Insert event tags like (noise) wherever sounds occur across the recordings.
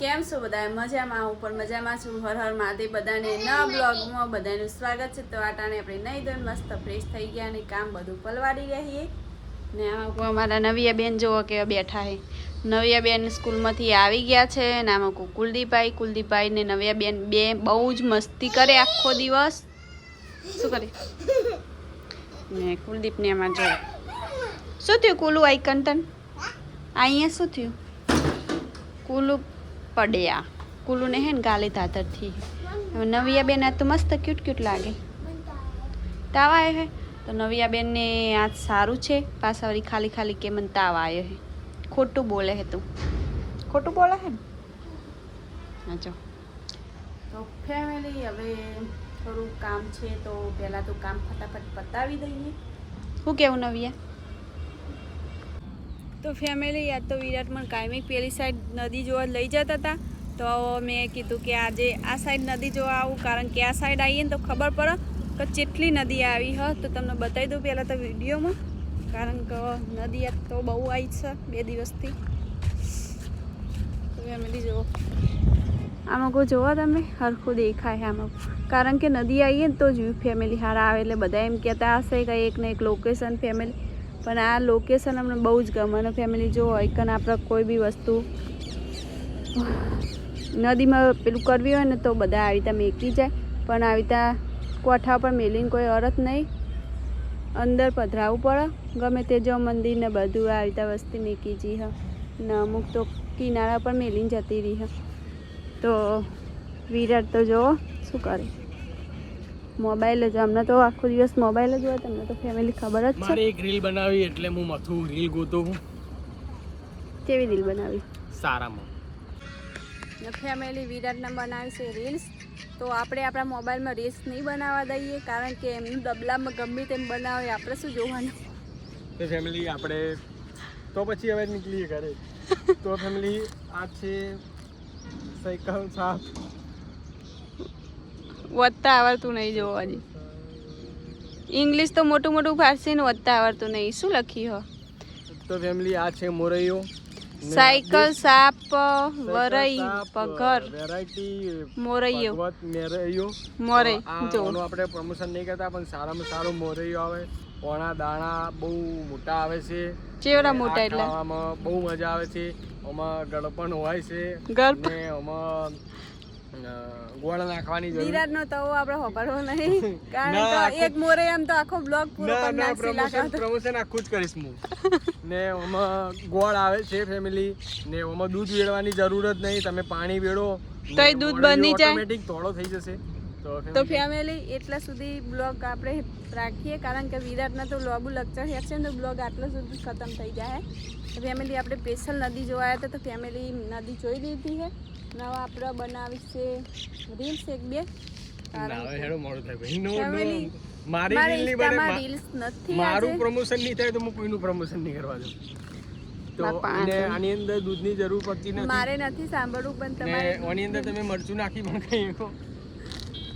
કેમ છો બધા મજામાં હું પણ મજામાં છું. હર હર મહાદેવ બધાને નવા બ્લોગમાં બધાનું સ્વાગત છે. તો આટાને આપણે નહીં ધોઈને મસ્ત ફ્રેશ થઈ ગયા અને કામ બધું પલવાડી રહીએ. ને અમારા નવિયા બેન જોવો કેવા બેઠા છે નવિયા બેન સ્કૂલમાંથી આવી ગયા છે ને આમાં કુલદીપભાઈ કુલદીપભાઈ ને નવિયા બેન બે બહુ જ મસ્તી કરે આખો દિવસ. શું કરે? ને કુલદીપને એમાં જો શું થયું કુલું આઈ કંટન? અહીંયા શું થયું? કુલુ પડ્યા. કુલુને હે ને ગાલે ધાતરથી હવે નવિયા બેન આ તો મસ્ત ક્યુટ ક્યુટ લાગે. તાવ આવ્યો હે? તો નવિયા બેનને આજ સારું છે. પાછા વળી ખાલી ખાલી કે મને તાવ આવ્યો હે. ખોટું બોલે હે તું. ખોટું બોલે હે ને? જો. તો ફેમિલી હવે થોડું કામ છે તો પહેલાં તો કામ ફટાફટ પતાવી દઈએ. શું કેવું નવિયા? તો ફેમિલી યાદ તો વિરાટ મને કાયમી પેલી સાઈડ નદી જોવા લઈ જતા હતા તો મેં કીધું કે આજે આ સાઈડ નદી જોવા આવું, કારણ કે આ સાઈડ આવીએ ને તો ખબર પડે કે જેટલી નદી આવી, હ. તો તમને બતાવી દઉં પહેલાં તો વિડીયોમાં, કારણ કે નદી યાદ તો બહુ આવી છે બે દિવસથી. ફેમિલી જુઓ આમાં કોઈ જોવા તમે, હરખું દેખાય આમાં કારણ કે નદી આવીએ ને તો જ વ્યૂ ફેમિલી હારા આવે, એટલે બધા એમ કહેતા હશે કે એક ને એક લોકેશન ફેમિલી પણ આ લોકેશન અમને બહુ જ ગમે. અને ફેમિલી જો કે આપણે કોઈ બી વસ્તુ. નદીમાં પેલું કરવી હોય ને તો બધા આવી રીતે મેકી જાય. પણ આવી રીતે કોઠા પર મેલીને કોઈ અરત નહીં. અંદર પધરાવવું પડે. ગમે તે જો મંદિર ને બધું આવી રીતે વસ્તી મેકી જી હ. ને અમુક તો કિનારા પર મેલીને જતી રહી હ. તો વિરાટ તો જુઓ શું કરે. મોબાઈલ જ અમને તો આખો દિવસ મોબાઈલ જ હોય તમને તો ફેમિલી ખબર જ મારે છે એક રીલ બનાવી એટલે હું મથું રીલ ગોતો હું. કેવી રીલ બનાવી? સારામાં. ને ફેમિલી વિરાટને બનાવી છે રીલ્સ. તો આપણે આપણા મોબાઈલમાં રીલ્સ નહીં બનાવવા દઈએ કારણ કે એમનું ડબલામાં ગમે તેમ બનાવે આપણે શું જોવાનું? તો ફેમિલી આપણે તો પછી હવે નીકળીએ ઘરે. તો ફેમિલી આ છે સાયકલ સાફ વધતા આવડતું નહીં જોવા હજી. ઇંગ્લિશ તો મોટું મોટું ફારસી ને વધતા આવડતું નહીં. શું લખ્યું હો? તો ફેમિલી આ છે મોરૈયો. સાયકલ સાપ વરઈ પગર. વેરાયટી મોરૈયો. મેરૈયો. મોરે જો. આપણે પ્રમોશન નહીં કરતા પણ સારામાં સારો મોરૈયો આવે. પોણા દાણા બહુ મોટા આવે છે. ચેવડા મોટા એટલે? આમાં બહુ મજા આવે છે. આમાં ગળપણ હોય છે. ગળપણ આમાં ગોળ નાખવાની જરૂર. વિરાટ નો તવો આપણે હોપાડવો નહીં. (laughs) કારણ કે એક મોરે એમ તો આખો બ્લોગ પૂરો કરી ના નાખશે પ્રમોશન પ્રમોશન આખું જ કરીશ હું. (laughs) ને ઓમાં ગોળ આવે છે ફેમિલી ને ઓમાં દૂધ વેડવાની જરૂર જ નહીં. તમે પાણી વેડો તોય દૂધ બની જાય. ઓટોમેટિક તોડો થઈ જશે. તો ફેમિલી એટલા સુધી બ્લોગ આપણે રાખીએ કારણ કે વિરાટના તો લોબુ લેક્ચર છે ને તો બ્લોગ આટલા સુધી ખતમ થઈ જાય તો ફેમિલી આપણે સ્પેશિયલ નદી જોવા હતા તો ફેમિલી નદી જોઈ લીધી છે નવા આપણે બનાવી છે રીલ્સ એક બે. ના, કારણ હવે કે હેડો મોડું થાય ભાઈ. નો Family, નો મારી રીલ બને ઇન્સ્ટામાં મા- રીલ્સ નથી મારું પ્રમોશન નહીં થાય તો હું કોઈનું પ્રમોશન નહીં કરવા દઉં. તો અને આની અંદર દૂધની જરૂર પડતી નથી. મારે નથી સાંભળવું પણ તમારે આની અંદર તમે મરચું નાખી પણ શકો.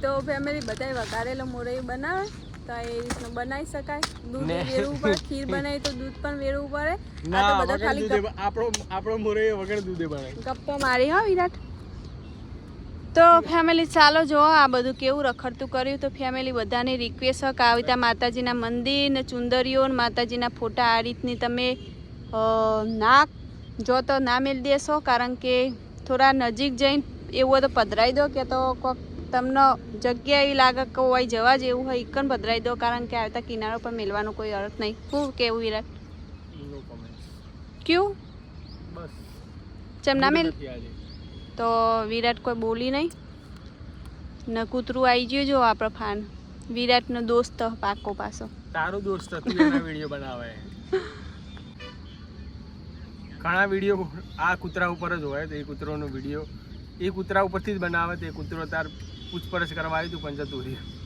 તો ફેમિલી બધાય વઘારેલો મોરઈ બનાવે તો એ રીતનું બનાવી શકાય. દૂધ વેરવું પડે (laughs) ખીર બનાવી તો દૂધ પણ વેરવું પડે. આ તો બધા ખાલી આપણો આપણો મોરે વગર દૂધે બનાવે. ગપ્પો મારી હો વિરાટ. તો ફેમિલી ચાલો જો આ બધું કેવું રખડતું કર્યું તો ફેમિલી બધાની રિક્વેસ્ટ હોય કાવિતા માતાજીના મંદિર ને ચુંદરીઓ ને માતાજીના ફોટા આ રીતની તમે નાક ના જો તો ના મેળ દેશો કારણ કે થોડા નજીક જઈને એવું તો પધરાઈ દો કે તો કોક તમને જગ્યા એવી લાગે કે હોય જવા જેવું હોય ઇકન ભદરાઈ દો કારણ કે આવતા કિનારો પર મેળવાનો કોઈ અર્થ નહીં. શું કેવું વિરાટ? ક્યુ? બસ. ચમ ના મેલ? તો વિરાટ કોઈ બોલી નહીં? ને કૂતરું આવી ગયું જો આપણે ફાન. વિરાટનો દોસ્ત પાકો પાસો તારો દોસ્ત એના (laughs) વીડિયો બનાવે. ઘણા વીડિયો આ કૂતરા ઉપર જ હોય તો એ કૂતરોનો વીડિયો. એ કૂતરા ઉપરથી જ બનાવે તો એ કૂતરો તાર પૂછપરછ કરવા આવ્યું હતું પણ જતું